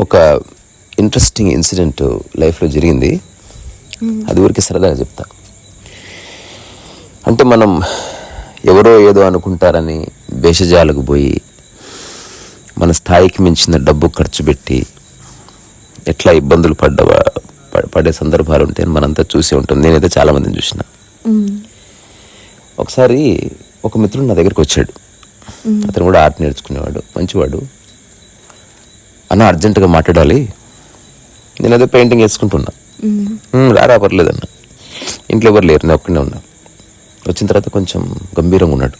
ఒక interesting incident లైఫ్లో జరిగింది. అది ఊరికి సరదాగా చెప్తా. అంటే మనం ఎవరో ఏదో అనుకుంటారని భేషజాలకు పోయి మన స్థాయికి మించిన డబ్బు ఖర్చు పెట్టి ఎట్లా ఇబ్బందులు పడ్డ పడే సందర్భాలు ఉంటాయని మనంతా చూసే ఉంటాం. నేనైతే చాలా మందిని చూసిన. ఒకసారి ఒక మిత్రుడు నా దగ్గరికి వచ్చాడు. అతను కూడా ఆర్ట్ నేర్చుకునేవాడు మంచివాడు. అన్న అర్జెంటుగా మాట్లాడాలి. నేను అదే పెయింటింగ్ వేసుకుంటున్నా. "ఉమ్, రారా పర్లేదన్న. ఇంట్లో ఎవరు లేరు నేను ఒక్కడే ఉన్నా. వచ్చిన తర్వాత కొంచెం గంభీరంగా ఉన్నాడు.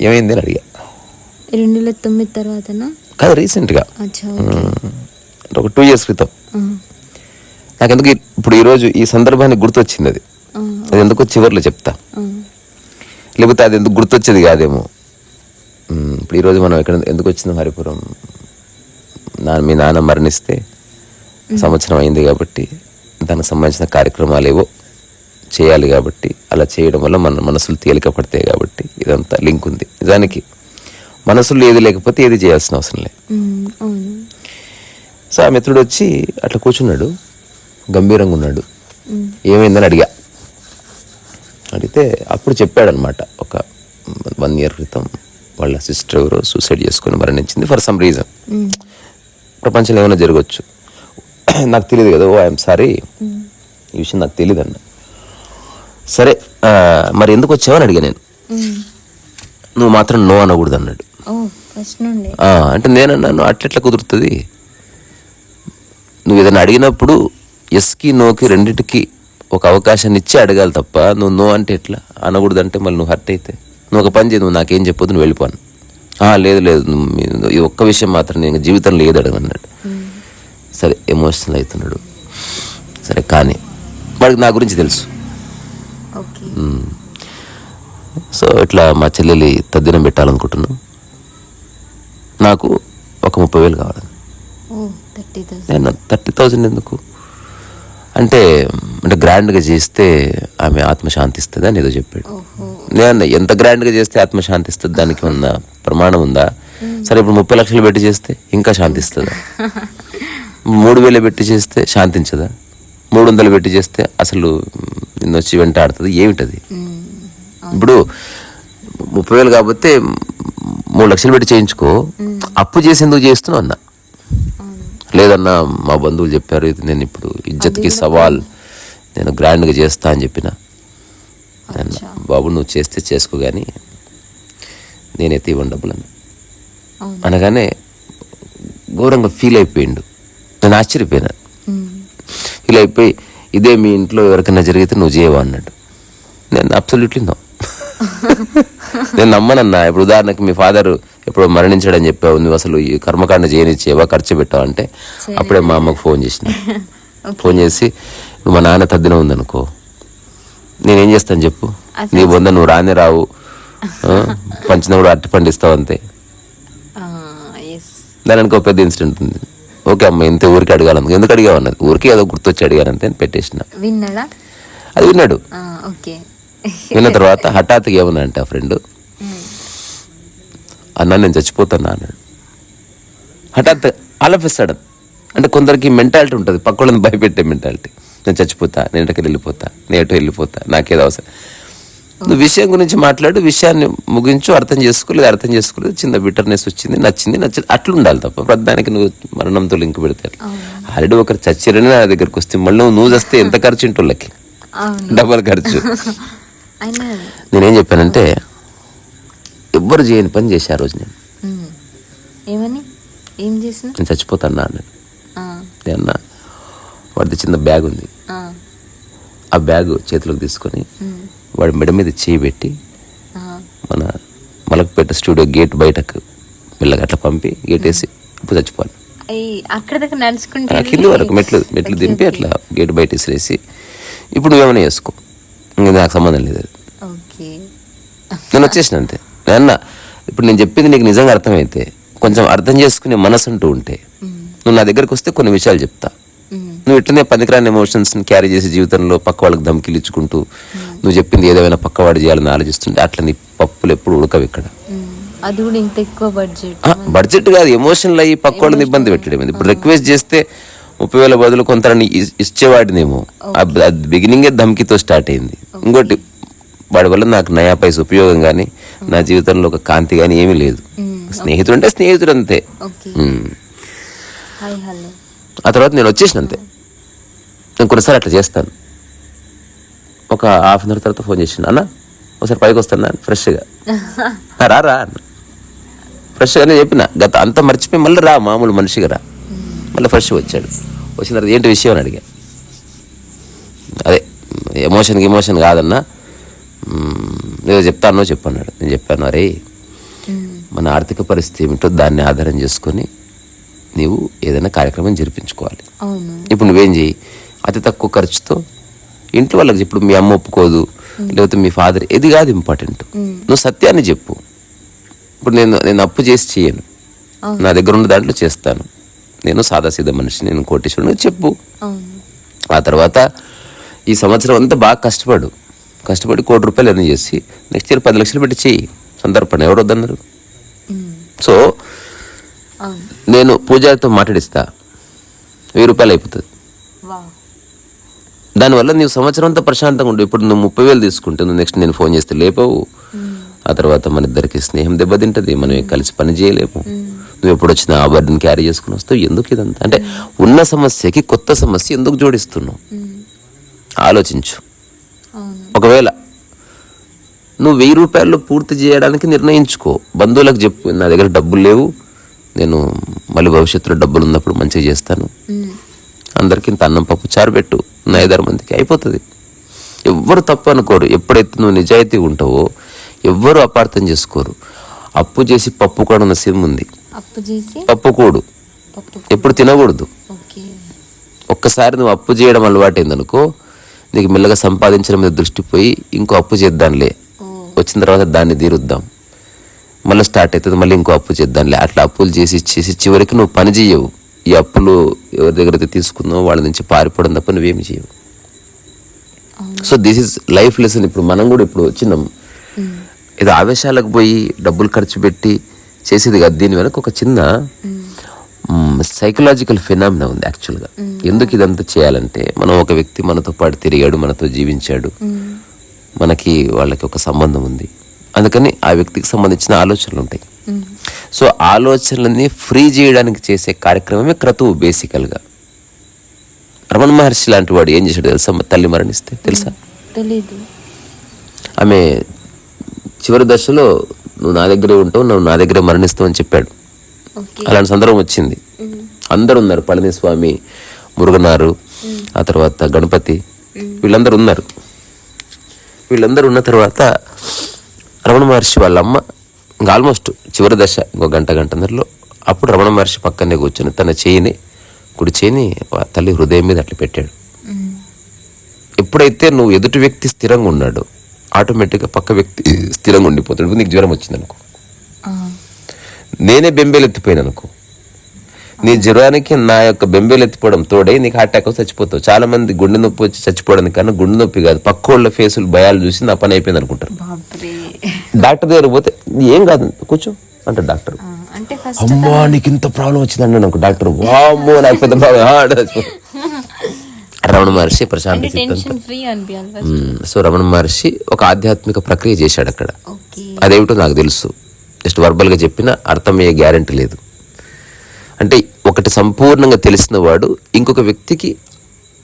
ఏమైంది అని అడిగా. రెండు వేల తొమ్మిది తర్వాతనా? కాదు రీసెంట్గా. ఒక టూ ఇయర్స్ క్రితం. ఆ, నాకు ఎందుకు ఇప్పుడు ఈరోజు ఈ సందర్భానికి గుర్తొచ్చింది అది. అది ఎందుకో చివర్లో చెప్తా. లేకపోతే అది ఎందుకు గుర్తొచ్చేది కాదేమో. ఇప్పుడు ఈరోజు మనం ఎక్కడ ఎందుకు వచ్చింది హరిపురం? నాన్న మీ నాన్న మరణిస్తే సంవత్సరం అయింది కాబట్టి దానికి సంబంధించిన కార్యక్రమాలు ఏవో చేయాలి కాబట్టి అలా చేయడం వల్ల మన మనసులు తేలిక పడతాయి కాబట్టి ఇదంతా లింక్ ఉంది. నిజానికి మనసులో ఏది లేకపోతే ఏది చేయాల్సిన అవసరం లేదు. సో ఆ మిత్రుడు వచ్చి అట్లా కూర్చున్నాడు. గంభీరంగా ఉన్నాడు. ఏమైందని అడిగా. అడిగితే అప్పుడు చెప్పాడనమాట. ఒక వన్ ఇయర్ క్రితం వాళ్ళ సిస్టర్ ఎవరో సూసైడ్ చేసుకొని మరణించింది ఫర్ సమ్ రీజన్. ప్రపంచంలో ఏమైనా జరగచ్చు. నాకు తెలియదు కదా ఓ ఐఎమ్ సారీ. ఈ విషయం నాకు తెలియదు అన్న సరే మరి ఎందుకు వచ్చావని అడిగా నేను. నువ్వు మాత్రం నో అనకూడదు అన్నాడు. అంటే నేనన్నాను అట్లెట్లా కుదురుతుంది? నువ్వు ఏదైనా అడిగినప్పుడు ఎస్కి నోకి రెండిటికి ఒక అవకాశాన్ని ఇచ్చి అడగాలి తప్ప నువ్వు నో అంటే ఎట్లా? అనకూడదు అంటే మళ్ళీ నువ్వు హర్ట్ అయితే నువ్వు ఒక పని చేయి నువ్వు నాకేం చెప్పొద్దు నువ్వు వెళ్ళిపోను "ఆ, లేదు లేదు ఈ ఒక్క విషయం మాత్రం నేను జీవితంలో ఏది అడగను" అన్నాడు సరే ఎమోషనల్ అవుతున్నాడు. సరే కానీ వాడికి నా గురించి తెలుసు. సో ఇట్లా మా చెల్లెలి తద్దినం పెట్టాలనుకుంటున్నాను నాకు ఒక ముప్పై వేలు కావాలి. Thirty thousand. నేను థర్టీ థౌజండ్ ఎందుకు? అంటే అంటే గ్రాండ్గా చేస్తే ఆమె ఆత్మ శాంతిస్తుంది అని ఏదో చెప్పాడు. నేను ఎంత గ్రాండ్గా చేస్తే ఆత్మ శాంతిస్తుంది దానికి ఉన్న ప్రమాణం ఉందా? సరే ఇప్పుడు ముప్పై లక్షలు పెట్టి చేస్తే ఇంకా శాంతిస్తుందా? మూడు వేలు పెట్టి చేస్తే శాంతించదా? మూడు వందలు పెట్టి చేస్తే అసలు నిన్ను వచ్చి వెంటాడుతుంది ఏమిటది? ఇప్పుడు ముప్పై వేలు కాకపోతే మూడు లక్షలు పెట్టి చేయించుకో. అప్పు చేసి ఎందుకు చేస్తున్నావు అన్నా. లేదన్నా మా బంధువులు చెప్పారు ఇది నేను ఇప్పుడు ఇజ్జత్కి సవాల్ నేను గ్రాండ్గా చేస్తా అని చెప్పిన. బాబు నువ్వు చేస్తే చేసుకో కానీ నేనైతే ఇవ్వండి డబ్బులు అన్నా అవును. అనగానే ఘోరంగా ఫీల్ అయిపోయిండు. నేను ఆశ్చర్యపోయినా. ఫీల్ అయిపోయి ఇదే మీ ఇంట్లో ఎవరికైనా జరిగితే నువ్వు చేయవా అన్నాడు నేను అబ్సల్యూట్లీ నో నేను నమ్మనన్నా. ఇప్పుడు ఉదాహరణకు మీ ఫాదర్ ఎప్పుడు మరణించాడని చెప్పావు. నువ్వు అసలు ఈ కర్మకాండ చేయనిచ్చేవా? ఖర్చు పెట్టావు అంటే అప్పుడే మా అమ్మకు ఫోన్ చేసిన. ఫోన్ చేసి "ఇప్పుడు మా నాన్న తద్దిన ఉందనుకో. నేనేం చేస్తాను చెప్పు? నీ బొంద నువ్వు రానే రావు. పంచినప్పుడు అట్టి పండిస్తావు అంతే. దాని అనుకో పెద్ద ఇన్సిడెంట్ ఉంది. ఓకే అమ్మ ఇంత ఊరికి అడగాలను ఎందుకు అడిగావు? అన్నది. ఊరికి ఏదో గుర్తొచ్చి అడిగానంతే అని పెట్టేసిన. విన్నాడా? అది విన్నాడు. విన్న తర్వాత హఠాత్తుగా ఏమన్నా అంటే ఆ ఫ్రెండ్ అన్న నేను చచ్చిపోతాను? అన్నాడు. హఠాత్ ఆలోపిస్తాడు అంటే కొందరికి మెంటాలిటీ ఉంటుంది. పక్కన భయపెట్టే మెంటాలిటీ నేను చచ్చిపోతా నేను ఎక్కడికి వెళ్ళిపోతా నేను ఎటు వెళ్ళిపోతా నాకేదో అవసరం. నువ్వు విషయం గురించి మాట్లాడు విషయాన్ని ముగించు అర్థం చేసుకోలేదు అర్థం చేసుకోలేదు. చిన్న బిటర్నెస్ వచ్చింది నచ్చింది నచ్చింది అట్లా ఉండాలి తప్ప. ప్రధానికి నువ్వు మరణంతో లింక్ పెడితే ఆల్రెడీ ఒకరు చచ్చిరని నా దగ్గరకు వస్తే మళ్ళీ నువ్వు వస్తే ఎంత ఖర్చు ఇంటోళ్ళకి అవును. డబల్ ఖర్చు. నేనేం చెప్పానంటే ఎవ్వరు చేయని పని చేశా ఆ రోజు నేను. ఏమని? ఏం చేసిన? నేను చచ్చిపోతాను అన్నాడు. ఆ, నేను అన్నా వాడిది చిన్న బ్యాగ్ ఉంది. ఆ, బ్యాగ్ చేతిలోకి తీసుకొని వాడి మెడ మీద చేయి పెట్టి మన మలకపేట స్టూడియో గేట్ బయటకు మెల్లగా అట్లా పంపి గేట్ వేసి ఇప్పుడు చచ్చిపోవాలి. అక్కడ దగ్గర నడుచుకుంటే ఆ కింది వరకు మెట్లు మెట్లు దింపి అట్లా గేట్ బయట విసిరేసి ఇప్పుడు నువ్వేమైనా చేసుకో. ఇంకా నాకు సంబంధం లేదు. నేను వచ్చేసిన అంతే. నాన్న ఇప్పుడు నేను చెప్పింది నీకు నిజంగా అర్థమైతే కొంచెం అర్థం చేసుకునే మనసు అంటూ ఉంటే నువ్వు నా దగ్గరకు వస్తే కొన్ని విషయాలు చెప్తా. నువ్వు ఇట్లనే పనికిరాని ఎమోషన్స్ని క్యారీ చేసి జీవితంలో పక్క వాళ్ళకి ధమ్కిలు ఇచ్చుకుంటూ నువ్వు చెప్పింది ఏదేమైనా పక్కవాడు చేయాలని ఆలోచిస్తుంటే అట్లా నీ పప్పులు ఎప్పుడు ఉడకవు ఇక్కడ. ఉమ్. అది కూడా ఇంత ఎక్కువ బడ్జెట్ కాదు ఎమోషనల్ అయ్యి పక్క వాళ్ళని ఇబ్బంది పెట్టడం. ఇప్పుడు రిక్వెస్ట్ చేస్తే ముప్పై వేల బదులు కొంతని ఇచ్చేవాడినేమో. బిగినింగే ధమ్కితో స్టార్ట్ అయింది. ఇంకోటి వాడి వల్ల నాకు నయా పైస ఉపయోగం కానీ నా జీవితంలో ఒక కాంతి కానీ ఏమీ లేదు. స్నేహితుడు అంటే స్నేహితుడు అంతే ఆ తర్వాత నేను వచ్చేసిన అంతే. నేను కొన్నిసార్లు అట్లా చేస్తాను. ఒక హాఫ్ అన్ అవర్ తర్వాత ఫోన్ చేసిన అన్న ఒకసారి పైకి వస్తాను ఫ్రెష్గా. "ఆ, రా రా అన్న. ఫ్రెష్గానే చెప్పిన గత అంతా మర్చిపోయి మళ్ళీ రా మామూలు మనిషిగా రా. మళ్ళీ ఫ్రెష్గా వచ్చాడు. వచ్చిన తర్వాత ఏంటి విషయం? అని అడిగా. అదే ఎమోషన్కి ఎమోషన్ కాదన్నా ఏదో చెప్తానో చెప్పన్నాడు. నేను చెప్పాను అరే మన ఆర్థిక పరిస్థితి ఏమిటో దాన్ని ఆధారం చేసుకొని నీవు ఏదైనా కార్యక్రమం జరిపించుకోవాలి. ఇప్పుడు నువ్వేం చేయి అతి తక్కువ ఖర్చుతో ఇంట్లో వాళ్ళకి ఇప్పుడు మీ అమ్మ ఒప్పుకోదు లేకపోతే మీ ఫాదర్ ఇది కాదు ఇంపార్టెంట్. నువ్వు సత్యాన్ని చెప్పు. ఇప్పుడు నేను నేను అప్పు చేసి చేయను. నా దగ్గర ఉన్న దాంట్లో చేస్తాను. నేను సాదాసీదా మనిషి నేను కోటేశ్వరుడు చెప్పు. ఆ తర్వాత ఈ సంవత్సరం అంతా బాగా కష్టపడు. కష్టపడి కోటి రూపాయలు ఎర్న్ చేసి నెక్స్ట్ ఇయర్ పది లక్షలు పెట్టి చెయ్యి. సందర్భం ఎవరు వద్దన్నారు. సో నేను పూజారితో మాట్లాడిస్తా. వెయ్యి రూపాయలు అయిపోతుంది. దానివల్ల నీవు సంవత్సరం అంతా ప్రశాంతంగా ఉండు. ఇప్పుడు నువ్వు ముప్పై వేలు తీసుకుంటే నువ్వు నెక్స్ట్ నేను ఫోన్ చేస్తే లేపవు. ఆ తర్వాత మన ఇద్దరికి స్నేహం దెబ్బతింటది. మనం కలిసి పని చేయలేము. నువ్వు ఎప్పుడు వచ్చినా ఆ బర్డెన్ క్యారీ చేసుకుని వస్తావు. ఎందుకు ఇదంతా? అంటే ఉన్న సమస్యకి కొత్త సమస్య ఎందుకు జోడిస్తున్నావు? ఆలోచించు. ఒకవేళ నువ్వు వెయ్యి రూపాయలు పూర్తి చేయడానికి నిర్ణయించుకో. బంధువులకు చెప్పు నా దగ్గర డబ్బులు లేవు నేను మళ్ళీ భవిష్యత్తులో డబ్బులు ఉన్నప్పుడు మంచిగా చేస్తాను. అందరికి ఇంత అన్నం పప్పు చారు పెట్టు నా ఐదారు మందికి అయిపోతుంది. ఎవ్వరు తప్పు అనుకోరు ఎప్పుడైతే నువ్వు నిజాయితీ ఉంటావో ఎవ్వరు అపార్థం చేసుకోరు. అప్పు చేసి పప్పు కూడా ఉన్న సిమ్ ఉంది. పప్పు కూడు. ఎప్పుడు తినకూడదు. ఒక్కసారి నువ్వు అప్పు చేయడం అలవాటైందనుకో నీకు మెల్లగా సంపాదించడం మీద దృష్టి పోయి ఇంకో అప్పు చేద్దాంలే. వచ్చిన తర్వాత దాన్ని తీరుద్దాం. మళ్ళీ స్టార్ట్ అవుతుంది మళ్ళీ ఇంకో అప్పు చేద్దాంలే. అట్లా అప్పులు చేసి చేసి చివరికి నువ్వు పని చేయవు. ఈ అప్పులు ఎవరి దగ్గర అయితే తీసుకున్నావు వాళ్ళ నుంచి పారిపోవడం తప్ప నువ్వేమి చేయవు. So this is life lesson ఇప్పుడు మనం కూడా ఇప్పుడు వచ్చినాం. ఇది ఆవేశాలకు పోయి డబ్బులు ఖర్చు పెట్టి చేసేది కాదు. దీని వెనక ఒక చిన్న సైకలాజికల్ ఫినామినా ఉంది యాక్చువల్గా ఎందుకు ఇదంతా చేయాలంటే మనం ఒక వ్యక్తి మనతో పాటు తిరిగాడు మనతో జీవించాడు. మనకి వాళ్ళకి ఒక సంబంధం ఉంది. అందుకని ఆ వ్యక్తికి సంబంధించిన ఆలోచనలు ఉంటాయి. సో ఆలోచనలని ఫ్రీ చేయడానికి చేసే కార్యక్రమమే క్రతువు బేసికల్గా రమణ మహర్షి లాంటి వాడు ఏం చేశాడు తెలుసా? తల్లి మరణిస్తే తెలుసా? ఆమె చివరి దశలో నువ్వు నా దగ్గరే ఉంటావు నువ్వు నా దగ్గరే మరణిస్తావు అని చెప్పాడు. అలాంటి సందర్భం వచ్చింది. అందరు ఉన్నారు పళనిస్వామి మురుగనారు ఆ తర్వాత గణపతి. వీళ్ళందరూ ఉన్నారు వీళ్ళందరూ ఉన్న తర్వాత రమణ మహర్షి వాళ్ళ అమ్మ ఇంకా ఆల్మోస్ట్ చివరి దశ ఇంకో గంట గంటన్నరలో అప్పుడు రమణ మహర్షి పక్కనే కూర్చొని తన చేయిని కుడి చేయిని తల్లి హృదయం మీద అట్లా పెట్టాడు. ఎప్పుడైతే నువ్వు ఎదుటి వ్యక్తి స్థిరంగా ఉన్నాడో ఆటోమేటిక్గా పక్క వ్యక్తి స్థిరంగా ఉండిపోతాడు. నీకు జ్వరం వచ్చింది అనుకో. నేనే బెంబేలు ఎత్తిపోయాను అనుకో. నీ జ్వరానికి నా యొక్క బెంబేలు ఎత్తిపోవడం తోడై నీకు హార్ట్ అటాక్ చచ్చిపోతావు. చాలా మంది గుండె నొప్పి వచ్చి చచ్చిపోవడానికి కన్నా గుండె నొప్పి కాదు. పక్క వాళ్ళ ఫేసులు భయాలు చూసి నా పని అయిపోయింది అనుకుంటారు. డాక్టర్ దగ్గర పోతే ఏం కాదు. కూర్చో అంటారు డాక్టర్. అమ్మా నీకు ఇంత ప్రాబ్లం వచ్చిందండి నాకు డాక్టర్. వామ్మో నాకు పెద్ద. రమణ మహర్షి ప్రశాంత. సో రమణ మహర్షి ఒక ఆధ్యాత్మిక ప్రక్రియ చేశాడు అక్కడ. అదేమిటో నాకు తెలుసు. జస్ట్ వర్బల్గా చెప్పిన అర్థమయ్యే గ్యారంటీ లేదు. అంటే ఒకటి సంపూర్ణంగా తెలిసిన వాడు ఇంకొక వ్యక్తికి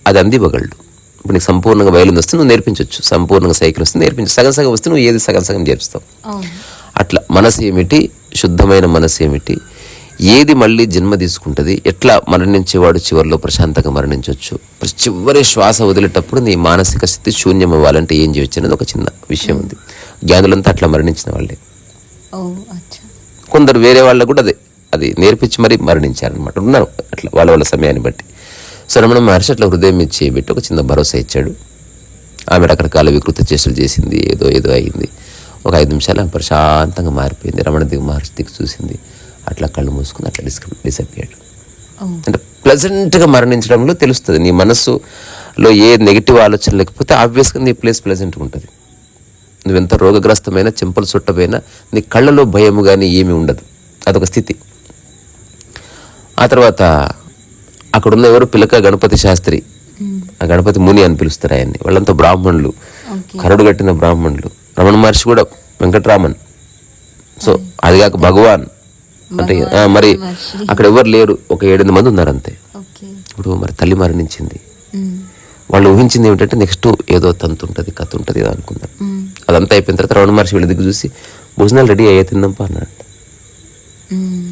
అది అందివ్వగలడు. ఇప్పుడు నీకు సంపూర్ణంగా వయలిన్ వస్తే నువ్వు నేర్పించవచ్చు సంపూర్ణంగా సైకిల్ వస్తే నేర్పించు సగం సగం వస్తే నువ్వు ఏది సగం సగం చేరుస్తావు. అవును. అట్లా మనసు ఏమిటి? శుద్ధమైన మనసు ఏమిటి? ఏది మళ్ళీ జన్మ తీసుకుంటుంది? ఎట్లా మరణించేవాడు చివరిలో ప్రశాంతంగా మరణించవచ్చు చివరి శ్వాస వదిలేటప్పుడు నీ మానసిక స్థితి శూన్యం అవ్వాలంటే ఏం చేయొచ్చు అనేది ఒక చిన్న విషయం ఉంది. జ్ఞానులంతా అట్లా మరణించిన వాళ్ళే. కొందరు వేరే వాళ్ళకు కూడా అదే అది నేర్పించి మరీ మరణించారనమాట ఉన్నారు అట్లా వాళ్ళ వాళ్ళ సమయాన్ని బట్టి. సో రమణ మహర్షి అట్లా హృదయం మీద చేయబెట్టి ఒక చిన్న భరోసా ఇచ్చాడు. ఆమె రకరకాల వికృత చేష్టలు చేసింది ఏదో ఏదో అయింది. ఒక ఐదు నిమిషాలు ఆమె ప్రశాంతంగా మారిపోయింది. రమణ దిగు మహర్షి దిక్కు చూసింది. అట్లా కళ్ళు మూసుకుని అట్లా డిస్ డిసప్పియాడు. ఓ. అంటే ప్లెజెంట్గా మరణించడంలో తెలుస్తుంది. నీ మనస్సులో ఏ నెగిటివ్ ఆలోచన లేకపోతే ఆబ్వియస్గా నీ ప్లేస్ ప్లెజెంట్గా ఉంటుంది. నువ్వెంత రోగగ్రస్తమైన చెంపలు చుట్టపోయినా నీ కళ్ళలో భయము కానీ ఏమీ ఉండదు. అదొక స్థితి. ఆ తర్వాత అక్కడున్న ఎవరు పిలక గణపతి శాస్త్రి. ఆ గణపతి ముని అని పిలుస్తారు ఆయన్ని. వాళ్ళంతా బ్రాహ్మణులు. కరడు కట్టిన బ్రాహ్మణులు. రమణ మహర్షి కూడా వెంకటరామన్. సో అది కాక భగవాన్. అంటే మరి. అక్కడ ఎవరు లేరు. ఒక ఏడెనిమిది మంది ఉన్నారు అంతే ఓకే. ఇప్పుడు మరి తల్లి మరణించింది. వాళ్ళు ఊహించింది ఏమిటంటే నెక్స్ట్ ఏదో తంతు ఉంటుంది కథ ఉంటుంది ఏదో మ్మ్. అదంతా అయిపోయిన తర్వాత రమణ మహర్షి వీళ్ళ దగ్గర చూసి భోజనాలు రెడీ అయ్యే తిందాంపా అన్నాడు.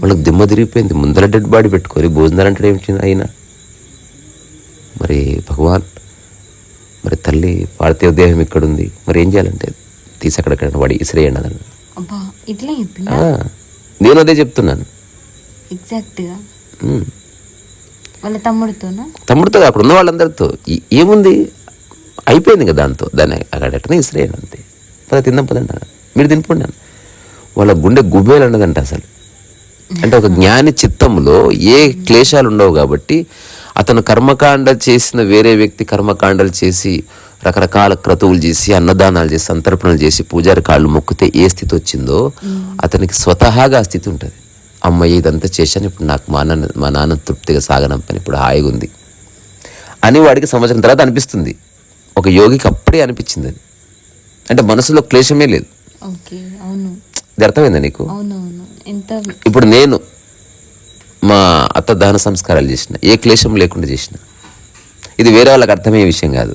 వాళ్ళకి దిమ్మ తిరిగిపోయింది. ముందర డెడ్ బాడీ పెట్టుకోరు భోజనాలు అంటే ఏమిటి అయినా? మరి భగవాన్ మరి తల్లి పార్థివ దేహం ఇక్కడ ఉంది మరి ఏం చేయాలంటే తీసి అక్కడక్కడ వాడి ఇసిరేయండి అన్నాడు. నేను అదే చెప్తున్నాను. ఎగ్జాక్ట్గా ఉమ్. వాళ్ళ తమ్ముడితోనా? తమ్ముడితో అక్కడ ఉన్న వాళ్ళందరితో. ఏముంది? అయిపోయింది కదా దాంతో. దాన్ని అక్కడ ఎట్టనే ఇసిరేయండి అంతే. పద తిందాం పదండి. మీరు తినిపోండి వాళ్ళ గుండె గుబేలు అన్నదంట అసలు. అంటే ఒక జ్ఞాని చిత్తంలో ఏ క్లేశాలు ఉండవు కాబట్టి అతను కర్మకాండ చేసిన వేరే వ్యక్తి కర్మకాండలు చేసి రకరకాల క్రతువులు చేసి అన్నదానాలు చేసి సంతర్పణలు చేసి పూజారి కాళ్ళు మొక్కితే ఏ స్థితి వచ్చిందో అతనికి స్వతహాగా ఆ స్థితి ఉంటుంది. అమ్మయ్య ఇదంతా చేశాను. ఇప్పుడు నాకు మా నాన్న మా నాన్న తృప్తిగా సాగనంపని ఇప్పుడు హాయిగా ఉంది అని వాడికి సంవత్సరం తర్వాత అనిపిస్తుంది. ఒక యోగికి అప్పుడే అనిపించింది అది. అంటే మనసులో క్లేశమే లేదు. ఇది అర్థమైందా నీకు? ఇప్పుడు నేను మా అత్త దహన సంస్కారాలు చేసిన ఏ క్లేశం లేకుండా చేసిన. ఇది వేరే వాళ్ళకి అర్థమయ్యే విషయం కాదు.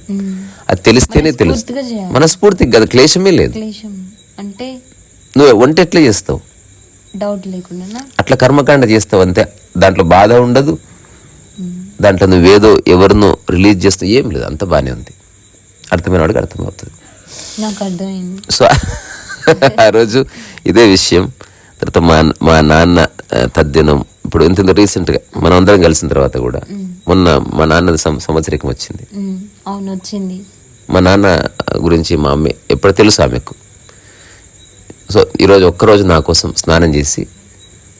అది తెలిస్తేనే తెలుసు మనస్ఫూర్తిగా కదా క్లేశమే లేదు. అంటే నువ్వు వంట ఎట్లా చేస్తావు. డౌట్ లేకుండా అట్లా కర్మకాండ చేస్తావు అంతే దాంట్లో బాధ ఉండదు. దాంట్లో నువ్వేదో ఎవరినో రిలీజ్ చేస్తావు ఏం లేదు అంత బాగానే ఉంది. అర్థమైన వాడికి అర్థమవుతుంది. నాకు అర్థమైంది. సో ఆ రోజు ఇదే విషయం. తర్వాత మా మా నాన్న తద్దినం ఇప్పుడు ఎంత రీసెంట్గా మనం అందరం కలిసిన తర్వాత కూడా మొన్న మా నాన్న సంవత్సరికం వచ్చింది. అవును వచ్చింది. మా నాన్న గురించి మా అమ్మ ఎప్పుడు తెలుసు ఆమెకు. సో ఈరోజు ఒక్కరోజు నా కోసం స్నానం చేసి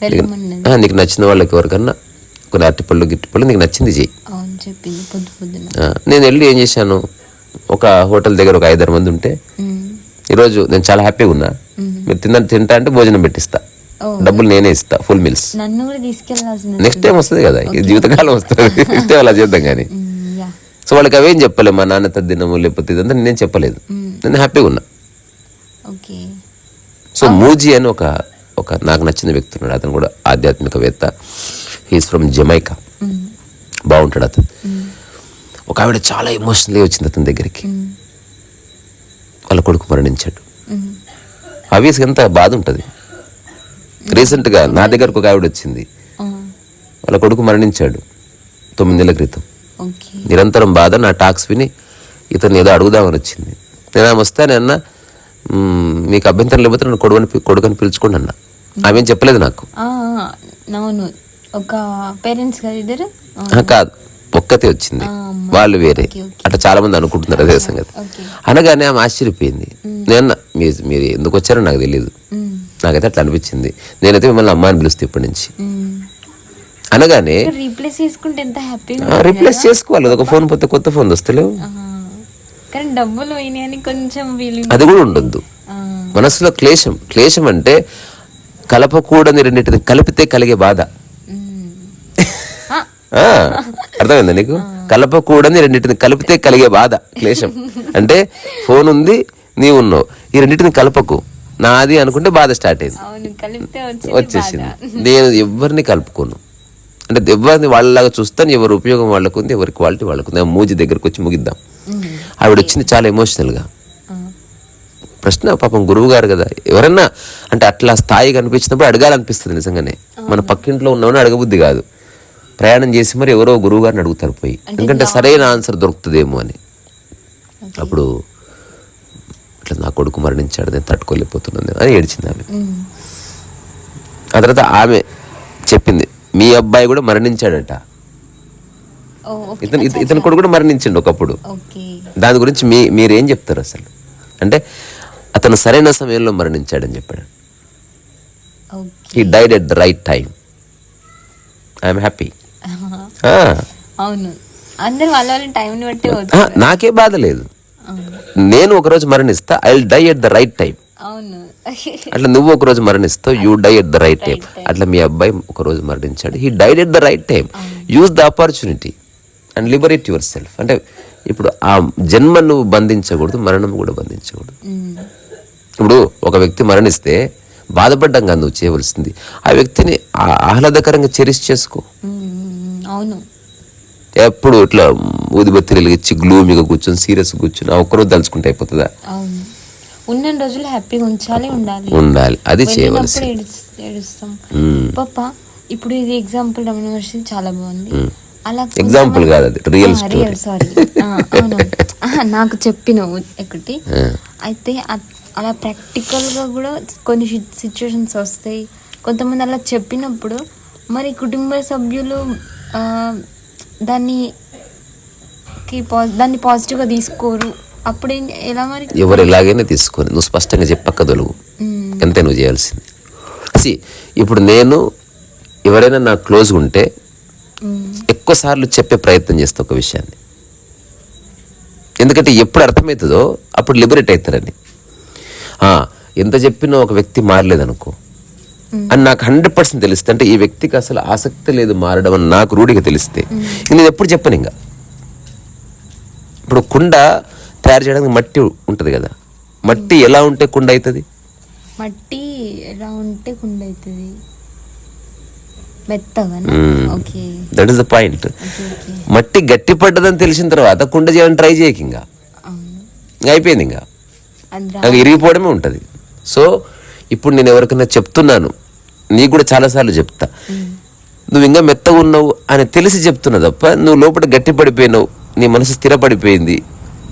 వెళ్ళమన్నది "ఆ, నీకు నచ్చిన వాళ్ళకి ఎవరికన్నా కొన్ని అరటిపళ్ళు గిట్టిపళ్ళు నీకు నచ్చింది చెయ్యి. నేను వెళ్ళి ఏం చేశాను ఒక హోటల్ దగ్గర ఒక ఐదారు మంది ఉంటే. ఈరోజు నేను చాలా హ్యాపీగా ఉన్నా. మీరు తిన్న తింటా అంటే భోజనం పెట్టిస్తా. డబ్బులు నేనే ఇస్తా ఫుల్ మీల్స్ నెక్స్ట్ టైం వస్తుంది కదా ఇది జీవితకాలం వస్తుంది. నెక్స్ట్ టైం అలా చేద్దాం కానీ. సో వాళ్ళకి అవేం చెప్పలే మా నాన్న తద్దినము లేకపోతే ఇదంతా నేను చెప్పలేదు. నేను హ్యాపీగా ఉన్నా. ఓకే. సో మూజీ అని ఒక ఒక నాకు నచ్చిన వ్యక్తి ఉన్నాడు. అతను కూడా ఆధ్యాత్మికవేత్త. He's from Jamaica. బాగుంటాడు అతను. ఒక ఆవిడ చాలా ఎమోషనల్గా వచ్చింది అతని దగ్గరికి. వాళ్ళ కొడుకు మరణించాడు. మ్మ్. ఆబ్వియస్గా ఎంత బాధ ఉంటుంది. రీసెంట్గా నా దగ్గరకు ఒక ఆవిడ వచ్చింది. వాళ్ళ కొడుకు మరణించాడు తొమ్మిది నెలల క్రితం నిరంతరం బాధ నా టాక్స్ విని ఇతను ఏదో అడుగుదామని వచ్చింది. నేను ఆమె వస్తానే అన్న "మ్మ్, మీకు అభ్యంతరం లేకపోతే నన్ను కొడుకుని కొడుకుని పిలుచుకోండి అన్న. ఆమె చెప్పలేదు నాకు. అవును. ఒక పేరెంట్స్ కదా ఇద్దరు? ఆ, "ఆ, కాదు. ఒక్కతే వచ్చింది. వాళ్ళు వేరే. అట్లా చాలా మంది అనుకుంటున్నారు అదే సంగతి. అనగానే ఆమె ఆశ్చర్యపోయింది. నేను మీరు మీరు ఎందుకు వచ్చారో నాకు తెలియదు. నాకైతే అట్లా అనిపించింది. నేనైతే మిమ్మల్ని అమ్మ అని పిలుస్తే ఇప్పటి నుంచి. అనగానే రీప్లేస్ చేసుకుంటే ఎంత రీప్లేస్ చేసుకోవాలి. ఒక ఫోన్ పోతే కొత్త ఫోన్ వస్తలేవు. కానీ డబ్బులు కొంచెం ఫీలింగ్ అది కూడా ఉండొద్దు. మనసులో క్లేశం. క్లేశం అంటే కలపకూడని రెండింటిని కలిపితే కలిగే బాధ. అర్థమైందా నీకు? కలపకూడని రెండింటిని కలిపితే కలిగే బాధ క్లేశం. అంటే ఫోన్ ఉంది నీవు ఉన్నావు. ఈ రెండింటిని కలపకు. నాది అనుకుంటే బాధ స్టార్ట్ అయింది. వచ్చేసింది. నేను ఎవరిని కలుపుకోను? అంటే ఎవరిని వాళ్ళలాగా చూస్తాను ఎవరి ఉపయోగం వాళ్ళకు ఉంది ఎవరి క్వాలిటీ వాళ్ళకు ఉంది ఆ మూజి దగ్గరకు వచ్చి ముగిద్దాం. ఆవిడ వచ్చింది చాలా ఎమోషనల్గా ప్రశ్న పాపం గురువు గారు కదా ఎవరన్నా అంటే అట్లా స్థాయి కనిపించినప్పుడు అడగాలనిపిస్తుంది నిజంగానే. మన పక్కింట్లో ఉన్నవని అడగబుద్ధి కాదు. ప్రయాణం చేసి మరి ఎవరో గురువు గారిని అడుగుతారు పోయి. ఎందుకంటే సరైన ఆన్సర్ దొరుకుతుందేమో అని. అప్పుడు ఇట్లా నా కొడుకు మరణించాడు నేను తట్టుకోలేకపోతున్నాను అని ఏడ్చింది ఆమె. ఆ తర్వాత ఆమె చెప్పింది మీ అబ్బాయి కూడా మరణించాడట. ఇతను ఇత- ఇతని కొడుకు కూడా మరణించిండు ఒకప్పుడు. దాని గురించి మీ మీరేం చెప్తారు అసలు? అంటే అతను సరైన సమయంలో మరణించాడని చెప్పాడు. He died at the right time I'm happy అవును. అందరు వాళ్ళ టైంని బట్టి నాకే బాధ లేదు. నేను ఒకరోజు మరణిస్తా I will die at the right time అవును. అట్లా నువ్వు ఒక రోజు మరణిస్తావు you die at the right time అట్లా మీ అబ్బాయి ఒక రోజు మరణించాడు he died at the right time use the opportunity and liberate yourself అంటే ఇప్పుడు ఆ జన్మ నువ్వు బంధించకూడదు మరణం కూడా బంధించకూడదు. ఇప్పుడు ఒక వ్యక్తి మరణిస్తే బాధపడ్డం కాదు నువ్వు చేయవలసింది. ఆ వ్యక్తిని ఆహ్లాదకరంగా చెరిష్ చేసుకో. అవును. ఎప్పుడు ఇట్లా ఊదిబత్తి వెలిగించి గ్లూమిగా కూర్చొని సీరియస్ కూర్చొని ఒక్కరోజు తలుచుకుంటే అయిపోతుందా? ఉన్న రోజులు హ్యాపీగా ఉంచాలి ఉండాలి. ఉండాలి. అది మ్మ్. పాప ఇప్పుడు ఇది ఎగ్జాంపుల్ రమణవర్షి చాలా బాగుంది. ఎగ్జాంపుల్ కాదు అది రియల్ స్టోరీ రియల్ సారీ నాకు చెప్పిన ఒకటి. అయితే అలా ప్రాక్టికల్గా కూడా కొన్ని సిచ్యువేషన్స్ వస్తాయి. కొంతమంది అలా చెప్పినప్పుడు మరి కుటుంబ సభ్యులు ఆ, దాన్ని దాన్ని పాజిటివ్గా తీసుకోరు. అప్పుడు ఎలా మరి? ఎవరు ఎలాగైనా తీసుకొని నువ్వు స్పష్టంగా చెప్పక్క మ్మ్. అంతే నువ్వు చేయాల్సింది. సి ఇప్పుడు నేను ఎవరైనా నాకు క్లోజ్ ఉంటే మ్మ్. ఎక్కువ సార్లు చెప్పే ప్రయత్నం చేస్తా ఒక విషయాన్ని. ఎందుకంటే ఎప్పుడు అర్థమవుతుందో అప్పుడు లిబరేట్ అవుతారని. ఎంత చెప్పినా ఒక వ్యక్తి మారలేదనుకో. అని నాకు హండ్రెడ్ పర్సెంట్ తెలిస్తే అంటే ఈ వ్యక్తికి అసలు ఆసక్తి లేదు మారడం అని నాకు రూఢిగా తెలిస్తే. నేను ఎప్పుడు చెప్పను ఇంకా. ఇప్పుడు కుండ తయారు చేయడానికి మట్టి ఉంటుంది కదా. మట్టి ఎలా ఉంటే కుండ అవుతుంది? మట్టి ఎలా ఉంటే కుండ అవుతుంది? దట్ ఈస్ ద పాయింట్ మట్టి గట్టి పడ్డదని తెలిసిన తర్వాత కుండ చేయడానికి ట్రై చేయక ఇంకా. అయిపోయింది ఇంకా. నాకు ఇరిగిపోవడమే ఉంటుంది. సో ఇప్పుడు నేను ఎవరికైనా చెప్తున్నాను నీకు కూడా చాలాసార్లు చెప్తా. నువ్వు ఇంకా మెత్తగా ఉన్నావు అని తెలిసి చెప్తున్నా తప్ప నువ్వు లోపల గట్టి పడిపోయినావు నీ మనసు స్థిరపడిపోయింది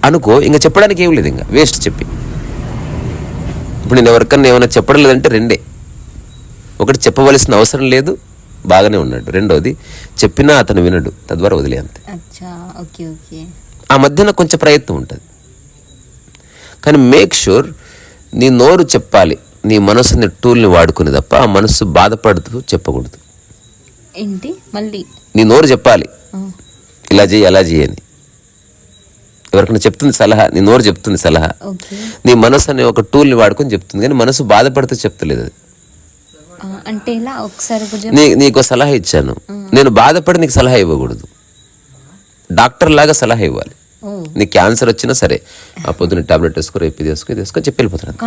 అనుకో ఇంకా చెప్పడానికి ఏం లేదు ఇంకా. వేస్ట్ చెప్పి. ఇప్పుడు నేను ఎవరికన్నా ఏమైనా చెప్పడం లేదంటే రెండే. ఒకటి చెప్పవలసిన అవసరం లేదు బాగానే ఉన్నాడు. రెండోది చెప్పినా అతను వినడు. తద్వారా వదిలే అంతే. ఆ మధ్యన కొంచెం ప్రయత్నం ఉంటుంది. కానీ మేక్ షూర్ నీ నోరు చెప్పాలి. నీ మనసుని టూల్ని వాడుకుని తప్ప ఆ మనసు బాధపడుతూ చెప్పకూడదు. ఏంటి? మళ్ళీ? నీ నోరు చెప్పాలి. ఇలా చేయి అలా చేయని ఎవరికైనా చెప్తుంది సలహా? నీ నోరు చెప్తుంది సలహా. నీ మనసు అనే ఒక టూల్ని వాడుకొని చెప్తుంది. కానీ మనసు బాధపడుతూ చెప్తలేదు అది. అంటే ఇలా ఒకసారి కొంచెం నీ నీకు సలహా ఇచ్చాను. నేను బాధపడి నీకు సలహా ఇవ్వకూడదు. డాక్టర్ లాగా సలహా ఇవ్వాలి. ఓ. నీ క్యాన్సర్ వచ్చినా సరే ఆ పొద్దున్న టాబ్లెట్ వేసుకో రేపు ఇది వేసుకో చెప్పి వెళ్ళిపోతాను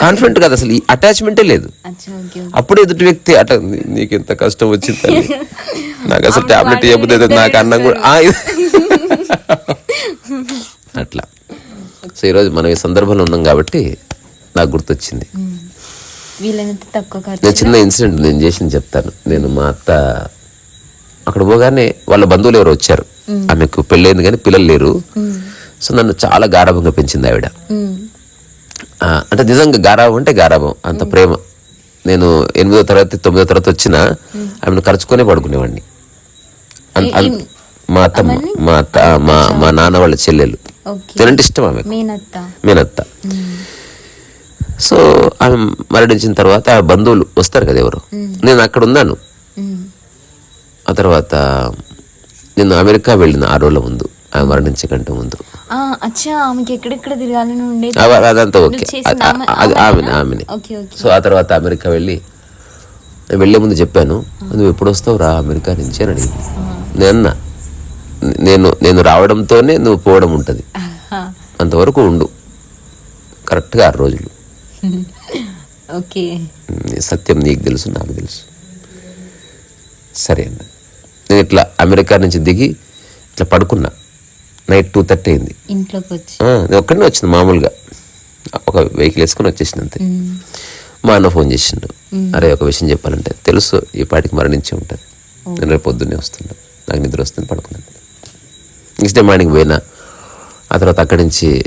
కాన్ఫిడెంట్ కాదు అసలు అటాచ్మెంటే లేదు. అప్పుడు ఎదుటి వ్యక్తి అట "నీ- నీకు ఎంత కష్టం వచ్చింది తల్లి. నాకు అసలు టాబ్లెట్ ఇవ్వబోతే నాకు అన్నం కూడా అట్లా. సో ఈరోజు మనం ఈ సందర్భంలో ఉన్నాం కాబట్టి నాకు గుర్తొచ్చింది. వీలైనంత తక్కువ ఖర్చు నేను చిన్న ఇన్సిడెంట్ నేను చేసింది చెప్తాను. నేను మా అత్త అక్కడ పోగానే వాళ్ళ బంధువులు ఎవరు వచ్చారు. ఆమెకు పెళ్ళైంది కానీ పిల్లలు లేరు. సో నన్ను చాలా గారాభంగా పెంచింది ఆవిడ. అంటే నిజంగా గారాబం అంటే గారాబం అంత ప్రేమ. నేను ఎనిమిదో తరగతి తొమ్మిదో తరగతి వచ్చినా ఆమెను ఖర్చుకొనే పడుకునేవాడిని. మా అత్తమ్మ మా అత్త మా మా నాన్న వాళ్ళ చెల్లెలు. నేనంటే ఇష్టం ఆమె మేనత్త. సో ఆమె మరణించిన తర్వాత ఆ బంధువులు వస్తారు కదా ఎవరు? నేను అక్కడ ఉన్నాను. ఆ తర్వాత నేను అమెరికా వెళ్ళిన ఆ రోజుల ముందు ఆమె మరణించే కంటే ముందు. అదంతా ఓకే. ఆమె- ఆమెనే? సో ఆ తర్వాత అమెరికా వెళ్ళి నేను వెళ్ళే ముందు చెప్పాను నువ్వు ఎప్పుడు వస్తావు రా అమెరికా నుంచి? అని అడిగింది. నేను నేను నేను రావడంతోనే నువ్వు పోవడం ఉంటుంది. అంతవరకు ఉండు. కరెక్ట్గా ఆరు రోజులు. ఓకే. సత్యం నీకు తెలుసు నాకు తెలుసు. సరే అన్న. నేను ఇట్లా అమెరికా నుంచి దిగి ఇట్లా పడుకున్నా. నైట్ టూ థర్టీ అయింది. ఇంట్లోకి వచ్చి ఒక్కడనే వచ్చింది మామూలుగా. ఒక వెహికల్ వేసుకొని వచ్చేసిన అంతే. మా అన్న ఫోన్ చేసిండు. అరే ఒక విషయం చెప్పాలంటే తెలుసు ఈ పాటికి మరణించి ఉంటుంది నేను రేపు పొద్దున్నే వస్తున్నా. నాకు నిద్ర వస్తుంది పడుకున్నాను నెక్స్ట్ డే మార్నింగ్ పోయినా. ఆ తర్వాత అక్కడి నుంచి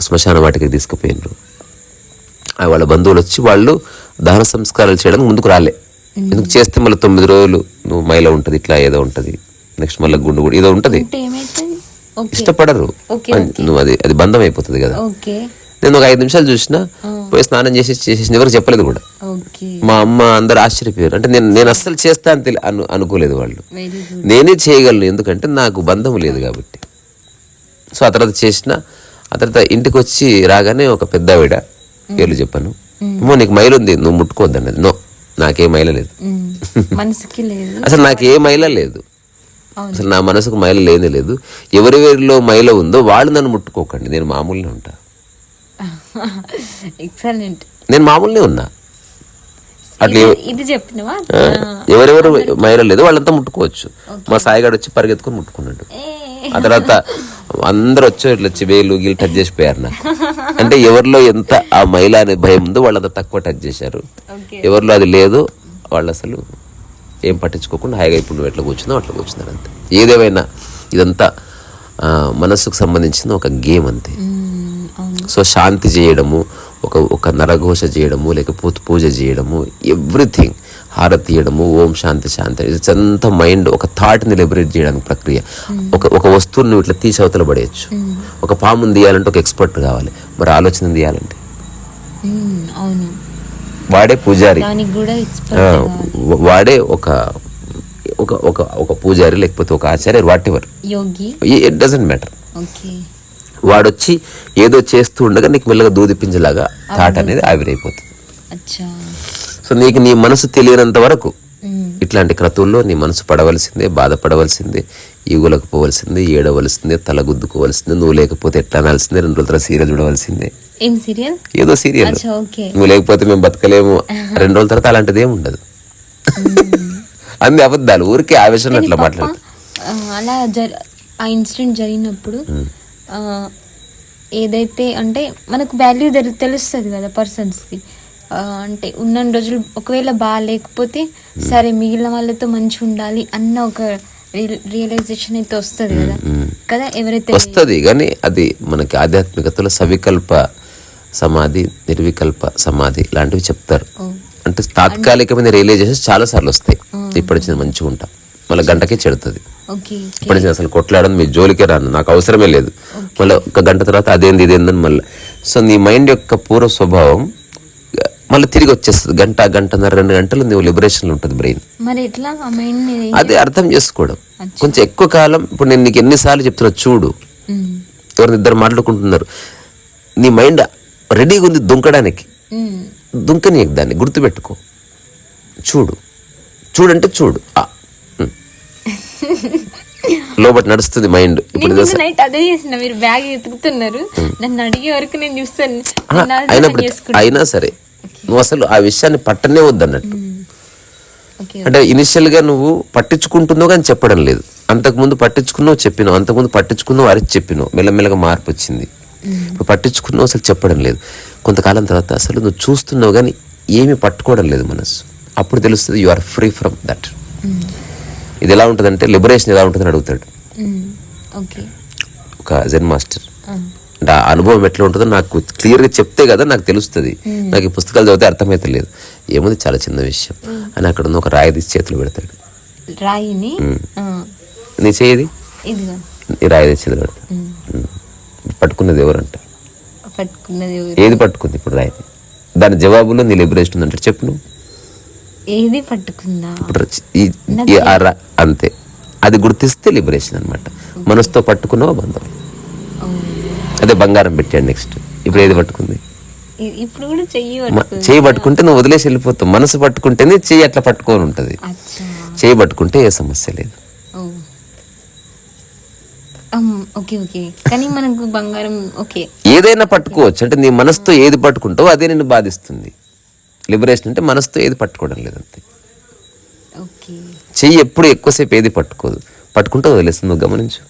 శ్మశాన వాటికి తీసుకుపోయినారు. వాళ్ళ బంధువులు వచ్చి వాళ్ళు దహన సంస్కారాలు చేయడానికి ముందుకు రాలే. ఎందుకు చేస్తే మళ్ళీ తొమ్మిది రోజులు నువ్వు మైలో ఉంటుంది ఇట్లా ఏదో ఉంటుంది నెక్స్ట్ మళ్ళీ గుండు కూడా ఏదో ఉంటుంది. ఇష్టపడరు. నువ్వు అది అది బంధం అయిపోతుంది కదా. నేను ఒక ఐదు నిమిషాలు చూసినా పోయి స్నానం చేసి చేసేసి ఎవరికి చెప్పలేదు కూడా. మా అమ్మ అందరు ఆశ్చర్యపోయారు. అంటే నేను నేను అస్సలు చేస్తా అని తెలి- అను అనుకోలేదు వాళ్ళు. నేనే చేయగలను ఎందుకంటే నాకు బంధం లేదు కాబట్టి. సో ఆ తర్వాత చేసిన ఆ తర్వాత ఇంటికి వచ్చి రాగానే ఒక పెద్ద ఆవిడ పేర్లు చెప్పాను. అమ్మో నీకు మైలు ఉంది నువ్వు ముట్టుకోవద్దన్నది. నో నాకే మైల లేదు. మనసుకి లేదు. అసలు నాకు ఏ మైల లేదు. అసలు నా మనసుకు మైల లేనే లేదు. ఎవరెవరిలో మైల ఉందో వాళ్ళు నన్ను ముట్టుకోకండి. నేను మామూలునే ఉంటా. ఎక్సలెంట్ నేను మామూలునే ఉన్నా. అట్లా ఇది చెప్పినవా? ఎవరెవరు మైల లేదు వాళ్ళంతా ముట్టుకోవచ్చు. మా సాయిగాడు వచ్చి పరిగెత్తుకొని ముట్టుకున్నాడు. ఆ తర్వాత అందరు వచ్చి ఇట్లా వచ్చి వేలు గీలు టచ్ చేసిపోయారు నాకు. అంటే ఎవరిలో ఎంత ఆ మైల అనే భయం ఉందో వాళ్ళంతా తక్కువ టచ్ చేశారు. ఎవరిలో అది లేదు వాళ్ళు అసలు ఏం పట్టించుకోకుండా హాయిగా ఇప్పుడు నువ్వు ఎట్లా కూర్చున్నావు అట్లా కూర్చున్నారు అంతే. ఏదేమైనా ఇదంతా మనస్సుకు సంబంధించిన ఒక గేమ్ అంతే. సో శాంతి చేయడము ఒక ఒక నరఘోష చేయడము లేకపోతే పూజ చేయడము ఎవ్రీథింగ్. హారతి తీయడము ఓం శాంతి శాంతి ఇట్స్ అంతా మైండ్ ఒక థాట్ని లిబరేట్ చేయడానికి ప్రక్రియ. ఒక ఒక వస్తువుని ఇట్లా తీసి అవతల పడేయచ్చు. ఒక పాముని తీయాలంటే ఒక ఎక్స్పర్ట్ కావాలి. మరి ఆలోచన తీయాలంటే? అవును. వాడే పూజారి. వాడే ఒక ఒక ఒక ఒక పూజారి లేకపోతే ఒక ఆచార్య whatever it doesn't matter వాడొచ్చి ఏదో చేస్తూ ఉండగా నీకు మెల్లగా దూదిపించేలాగా థాట్ అనేది ఆవిరైపోతుంది. అచ్చా. సో నీకు నీ మనసు తెలియనంత వరకు ఇట్లాంటి క్రతువుల్లో నీ మనసు పడవలసిందే బాధపడవలసిందే ఈగులకు పోవలసిందే ఏడవలసిందే తలగుద్దుకోవలసిందే నువ్వు లేకపోతే ఎట్లా అనాల్సిందే రెండు రోజుల సీరియల్ చూడవలసిందే. ఏదో సీరియల్. నువ్వు లేకపోతే మేము బతకలేము. రెండు రోజుల తర్వాత అలాంటిది ఏమి ఉండదు. అంది అబద్ధాలు ఊరికే ఆవేశం అట్లా మాట్లాడుతుంది ఆ, అలా ఆ ఇన్సిడెంట్ జరిగినప్పుడు ఏదైతే అంటే మనకు వాల్యూ తెలుస్తుంది కదా పర్సన్స్ది అంటే ఉన్న రోజులు ఒకవేళ బాగాలేకపోతే సరే మిగిలిన వాళ్ళతో మంచిగా ఉండాలి అన్న ఒక రియలైజేషన్ అయితే వస్తుంది కదా. కదా ఎవరైతే వస్తుంది కానీ అది మనకి ఆధ్యాత్మికతలో సవికల్ప సమాధి నిర్వికల్ప సమాధి లాంటివి చెప్తారు. అంటే తాత్కాలికమైన రియలైజేషన్స్ చాలా సార్లు వస్తాయి. ఇప్పటి నుంచి మంచిగా ఉంటాం. మళ్ళీ గంటకే చెడుతుంది ఇప్పటి నుంచి అసలు కొట్లాడడం మీ జోలికే రాను నాకు అవసరమే లేదు. మళ్ళీ ఒక గంట తర్వాత అదేంది ఇదేందని మళ్ళీ. సో నీ మైండ్ యొక్క పూర్వ స్వభావం మళ్ళీ తిరిగి వచ్చేస్తుంది. గంట గంటన్నర రెండు గంటలు నువ్వు లిబరేషన్లో ఉంటుంది బ్రెయిన్ మరి ఎట్లా? అది అర్థం చేసుకోవడం. కొంచెం ఎక్కువ కాలం ఇప్పుడు నేను నీకు ఎన్నిసార్లు చెప్తున్నా చూడు. ఎవరిని ఇద్దరు మాట్లాడుకుంటున్నారు. నీ మైండ్ రెడీగా ఉంది దుంకడానికి. దుంకని దాన్ని గుర్తుపెట్టుకో. చూడు. చూడంటే చూడు. లోపల నడుస్తుంది మైండ్ ఇప్పుడు నైట్ అదే చేసిన మీరు బ్యాగ్ ఎతుకుతున్నారు నన్ను అడిగే వరకు నేను చూస్తాను. అయినా సరే. నువ్వు అసలు ఆ విషయాన్ని పట్టనే వద్దన్నట్టు. అంటే ఇనిషియల్గా నువ్వు పట్టించుకుంటున్నావు కానీ చెప్పడం లేదు. అంతకుముందు పట్టించుకున్నావు చెప్పినావు. అంతకుముందు పట్టించుకున్నావు అరిచి చెప్పినావు. మెల్లమెల్లగా మార్పు వచ్చింది. ఇప్పుడు పట్టించుకున్నావు అసలు చెప్పడం లేదు. కొంతకాలం తర్వాత అసలు నువ్వు చూస్తున్నావు కానీ ఏమీ పట్టుకోవడం లేదు మనసు అప్పుడు తెలుస్తుంది you are free from that ఇది ఎలా ఉంటుందంటే లిబరేషన్ ఎలా ఉంటుందని అడుగుతాడు. ఓకే. ఒక జెన్ మాస్టర్ అంటే ఆ అనుభవం ఎట్లా ఉంటుందో నాకు క్లియర్గా చెప్తే కదా నాకు తెలుస్తుంది. నాకు ఈ పుస్తకాలు చదివితే అర్థమైతే లేదు. ఏముంది? చాలా చిన్న విషయం. అని అక్కడ ఉన్న ఒక రాయి తీసి చేతులు పెడతాడు. రాయిని? నీ చేయి ఇదిగో. ఈ రాయి తీసి చేతులు పెడతాడు. పట్టుకున్నది ఎవరంట? ఏది పట్టుకుంది ఇప్పుడు రాయిని? దాని జవాబులో నీ లిబరేషన్ ఉందంటే చెప్పు నువ్వు. ఏది పట్టుకుందా? ఇప్పుడు అంతే. అది గుర్తిస్తే లిబరేషన్ అన్నమాట. మనసుతో పట్టుకున్నావా బంధం? అదే బంగారం పెట్టాడు నెక్స్ట్ ఇప్పుడు ఏది పట్టుకుంది? ఇప్పుడు కూడా చెయ్యి చేయి పట్టుకుంటే నువ్వు వదిలేసి వెళ్ళిపోతావు. మనసు పట్టుకుంటేనే చెయ్యి అట్లా పట్టుకొని ఉంటుంది. చేయి పట్టుకుంటే ఏ సమస్య లేదు. Okay okay. కానీ మనకు బంగారం ఓకే. ఏదైనా పట్టుకోవచ్చు. అంటే నీ మనసుతో ఏది పట్టుకుంటావో అదే నిన్ను బాధిస్తుంది. లిబరేషన్ అంటే మనసుతో ఏది పట్టుకోవడం లేదంతే చెయ్యి ఎప్పుడు ఎక్కువసేపు ఏది పట్టుకోదు. పట్టుకుంటే వదిలేస్తుంది. నువ్వు గమనించు.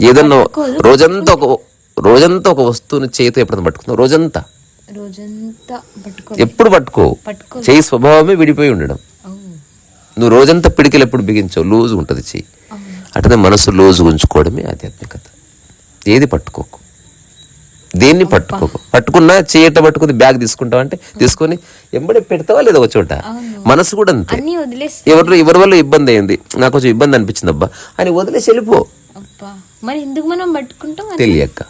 ఏదన్నా రోజంతా ఒక రోజంతా ఒక వస్తువుని చేతితో ఎప్పుడైనా పట్టుకుంటావు రోజంతా? ఎప్పుడు పట్టుకో? చెయ్యి స్వభావమే విడిపోయి ఉండడం. నువ్వు రోజంతా పిడికిలు ఎప్పుడు బిగించావు? లూజ్ ఉంటుంది చెయ్యి అట్లనే మనసు లూజ్ ఉంచుకోవడమే ఆధ్యాత్మికత. ఏది పట్టుకోకు. దేన్ని పట్టుకోకు. పట్టుకున్నా చేయట పట్టుకుని బ్యాగ్ తీసుకుంటావు అంటే తీసుకొని ఎంబడే పెడతావా లేదా ఒక చోట? మనసు కూడా అంతే. ఎవరు ఎవరి వల్ల ఇబ్బంది అయింది? నాకు కొంచెం ఇబ్బంది అనిపించింది అబ్బా. అని వదిలేసి వెళ్ళిపో. మరి ఎందుకు మనం పట్టుకుంటాం? తెలియక.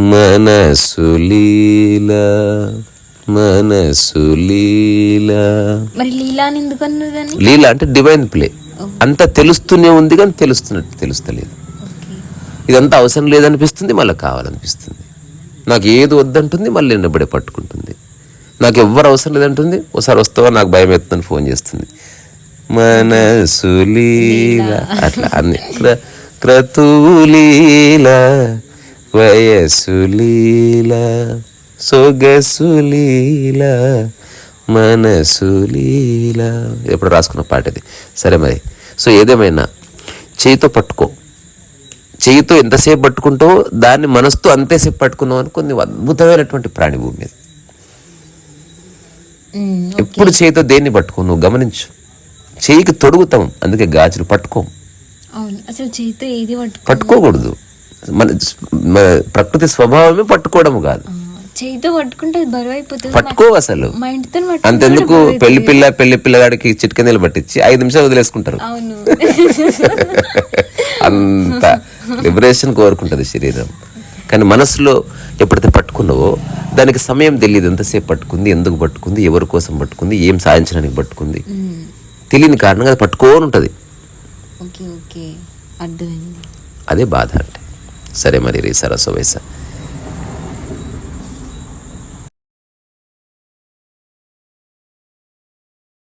మనసు లీల మనసు లీల. మరి లీలాని ఎందుకు అన్నారు దాన్ని లీల అంటే డివైన్ ప్లే అంతా తెలుస్తూనే ఉంది కానీ తెలుస్తున్నట్టు తెలుస్తలేదు. ఇదంతా అవసరం లేదనిపిస్తుంది మళ్ళీ కావాలనిపిస్తుంది. నాకు ఏది వద్దంటుంది మళ్ళీ నిన్నబడే పట్టుకుంటుంది. నాకు ఎవ్వరు అవసరం లేదంటుంది ఒకసారి వస్తావా నాకు భయం ఎత్తుందని ఫోన్ చేస్తుంది. మనసులీల అట్లా అన్ని. క్ర క్రతులీల వయసులీల సొగసులీల మనసులీల ఎప్పుడు రాసుకున్న పాట ఇది. సరే మరి. సో ఏదేమైనా చేయితో పట్టుకో. చేయితో ఎంతసేపు పట్టుకుంటావో దాన్ని మనసుతో అంతేసేపు పట్టుకున్నావు అని కొన్ని అద్భుతమైనటువంటి ప్రాణి భూమి మీద. ఎప్పుడు చేయితో దేన్ని పట్టుకో? నువ్వు గమనించు. చేయికి తొడుగుతాం. అందుకే గాజులు పట్టుకోం. అసలు ఏది పట్టుకోకూడదు. మన మన ప్రకృతి స్వభావమే పట్టుకోవడం కాదు. పట్టుకుంటే బరువు అయిపోతుంది. పట్టుకో అసలు. అంతెందుకు పెళ్ళి పిల్ల పెళ్ళి పిల్లగాడికి చిటిక నీళ్ళు పట్టించి ఐదు నిమిషాలు వదిలేసుకుంటారు. అంత లిబరేషన్ కోరుకుంటుంది శరీరం. కానీ మనసులో ఎప్పుడైతే పట్టుకున్నావో దానికి సమయం తెలియదు. ఎంతసేపు పట్టుకుంది ఎందుకు పట్టుకుంది ఎవరి కోసం పట్టుకుంది ఏం సాధించడానికి పట్టుకుంది. తెలియని కారణంగా అది పట్టుకోని ఉంటుంది. Okay okay. అర్థమైంది. అదే బాధ అంటే. సరే మరి రీ సరస్వ